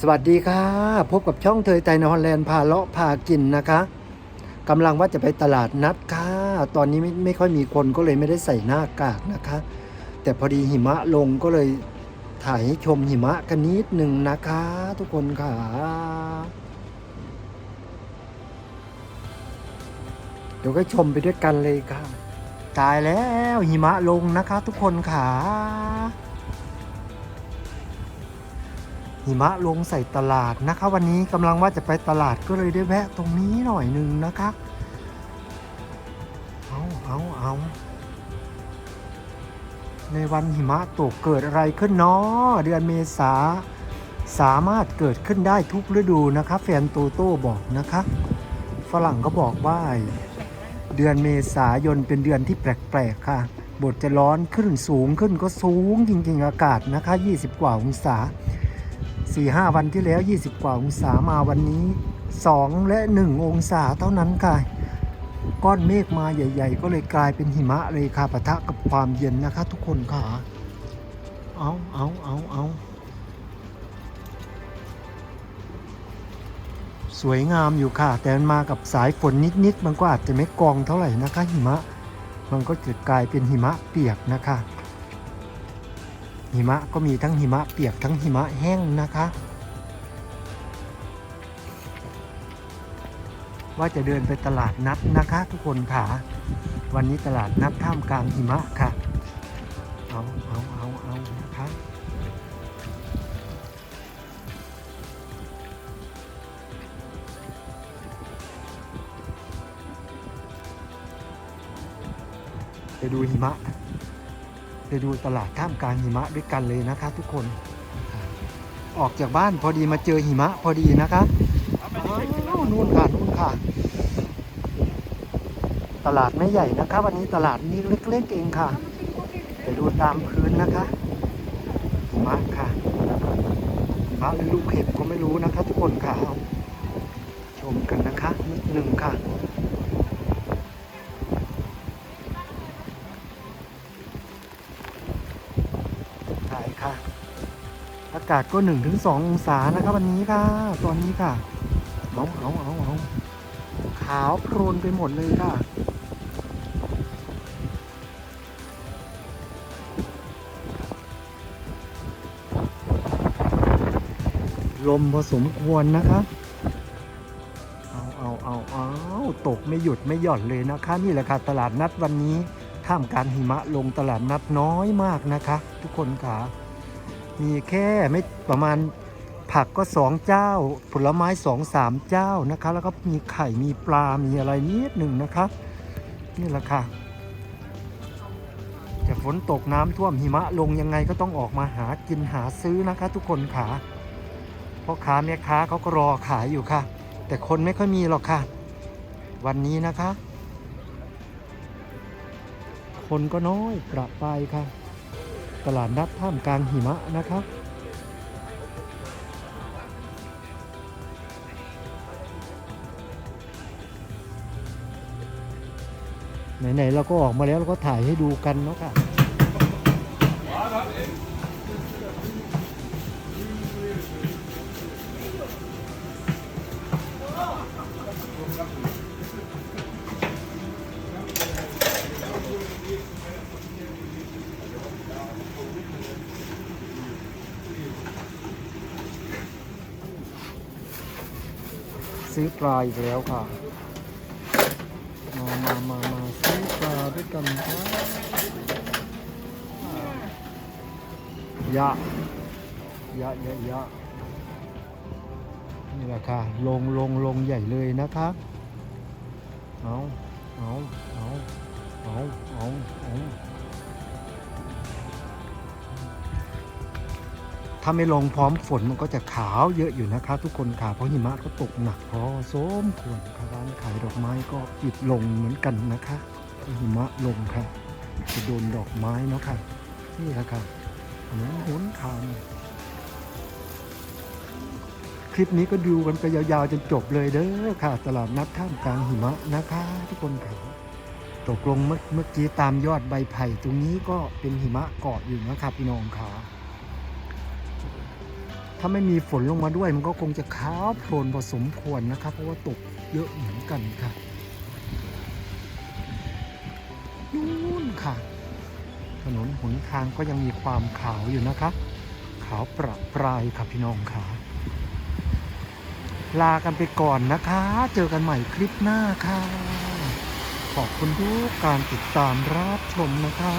สวัสดีค่ะ พบกับช่องเทยไตนฮอลแลนด์พาเลาะพากินนะคะกำลังว่าจะไปตลาดนัดค่ะ ตอนนี้ไม่ไม่ค่อยมีคนก็เลยไม่ได้ใส่หน้ากากนะคะ แต่พอดีหิมะลงก็เลยถ่ายให้ชมหิมะกันนิดหนึ่งนะคะ ทุกคนค่ะเดี๋ยวก็ชมไปด้วยกันเลยค่ะ ตายแล้วหิมะลงนะคะ ทุกคนค่ะ หิมะลงใส่ตลาดนะคะ วันนี้กำลังว่าจะไปตลาดก็เลยได้แวะตรงนี้หน่อยหนึ่งนะคะเอาเอาเอาในวันหิมะตกเกิดอะไรขึ้นเนาะเดือนเมษาสามารถเกิดขึ้นได้ทุกฤดูนะคะแฟนโตโต้บอกนะคะฝรั่งก็บอกว่า เดือนเมษายนเป็นเดือนที่แปลกๆค่ะบทจะร้อนขึ้นสูงขึ้นก็สูงจริงๆอากาศนะคะ 20 กว่าองศา สี่ห้าวันที่แล้ว 20 กว่าองศามาวันนี้ 2 และ 1 องศาเท่านั้นค่ะก้อนเมฆมาใหญ่ ๆ ก็เลยกลายเป็นหิมะเลยค่ะปะทะกับความเย็นนะคะ ทุกคนค่ะ เอาเอาเอาเอาสวยงามอยู่ค่ะ แต่มันมากับสายฝนนิด ๆ มันก็อาจจะไม่กองเท่าไหร่นะคะ หิมะ มันก็จะกลายเป็นหิมะเปียกนะคะ หิมะก็มีทั้งหิมะเปียกทั้งหิมะแห้งนะคะ ว่าจะเดินไปตลาดนัดนะคะทุกคนค่ะวันนี้ตลาดนัดท่ามกลางหิมะค่ะ เอาเอาเอาเอานะคะไปดูหิมะ ดูตลาดท่ามกลางหิมะด้วยกันเลยนะคะ ทุกคน ออกจากบ้านพอดีมาเจอหิมะพอดีนะคะอ้าวนู่นค่ะนู่นค่ะ ตลาดไม่ใหญ่นะคะ วันนี้ตลาดนี้เล็กๆเองค่ะไปดูตามพื้นนะคะหิมะค่ะหิมะหรือลูกเห็บก็ไม่รู้นะคะ ทุกคนค่ะเอาชมกันนะคะนิดหนึ่งค่ะากาศก็1นถึงสองศานะครับวันนี้ค่ะ ตอนนี้ค่ะเอาเอาเอาเอาขาวโพลนไปหมดเลยค่ะลมพอสมควรนะคะ เอาเอาเอาเอาตกไม่หยุดไม่หย่อนเลยนะคะ นี่แหละค่ะตลาดนัดวันนี้ ท่ามกลารหิมะลงตลาดนัดน้อยมากนะคะ ทุกคนค่ะ มีแค่ไม่ประมาณผักก็สองเจ้า ผลไม้สองสามเจ้านะคะ แล้วก็มีไข่มีปลา มีอะไรนิดหนึ่งนะคะนี่แหละค่ะจะฝนตกน้ำท่วมหิมะลงยังไงก็ต้องออกมาหากินหาซื้อนะคะ ทุกคนค่ะพ่อค้าแม่ค้าเขาก็รอขายอยู่ค่ะ แต่คนไม่ค่อยมีหรอกค่ะ วันนี้นะคะ คนก็น้อยประปรายค่ะ ตลาดนัดท่ามกลางหิมะนะครับไหนๆเราก็ออกมาแล้วเราก็ถ่ายให้ดูกันเนาะค่ะ ซื้อปลาอีกแล้วค่ะ มามามามาซื้อปลาด้วยกันครับยะยะยะยะนี่แหละค่ะ ลงลงลงใหญ่เลยนะคะ เอาเอาเอาเอา ถ้าไม่ลงพร้อมฝนมันก็จะขาวเยอะอยู่นะคะทุกคนค่ะเพราะหิมะก็ตกหนักพอสมควรค่ะร้านขายดอกไม้ก็ปิดลงเหมือนกันนะคะหิมะลงค่ะจะโดนดอกไม้เนาะค่ะนี่แหละค่ะหมือนหนทางคลิปนี้ก็ดูกันไปยาวๆจนจบเลยเด้อค่ะ ตลาดนัดท่ามกลางหิมะนะคะ ทุกคนค่ะตกลงเมื่อกี้ตามยอดใบไผ่ตรงนี้ก็เป็นหิมะเกาะอยู่นะครับพี่น้องค่ะ ถ้าไม่มีฝนลงมาด้วย มันก็คงจะขาวโพลนพอสมควรนะครับ เพราะว่าตกเยอะเหมือนกันค่ะนู่นค่ะ ถนนหนทางก็ยังมีความขาวอยู่นะคะขาวประปรายค่ะพี่น้องค่ะ ลากันไปก่อนนะคะ เจอกันใหม่คลิปหน้าค่ะ ขอบคุณทุกการติดตามรับชมนะคะ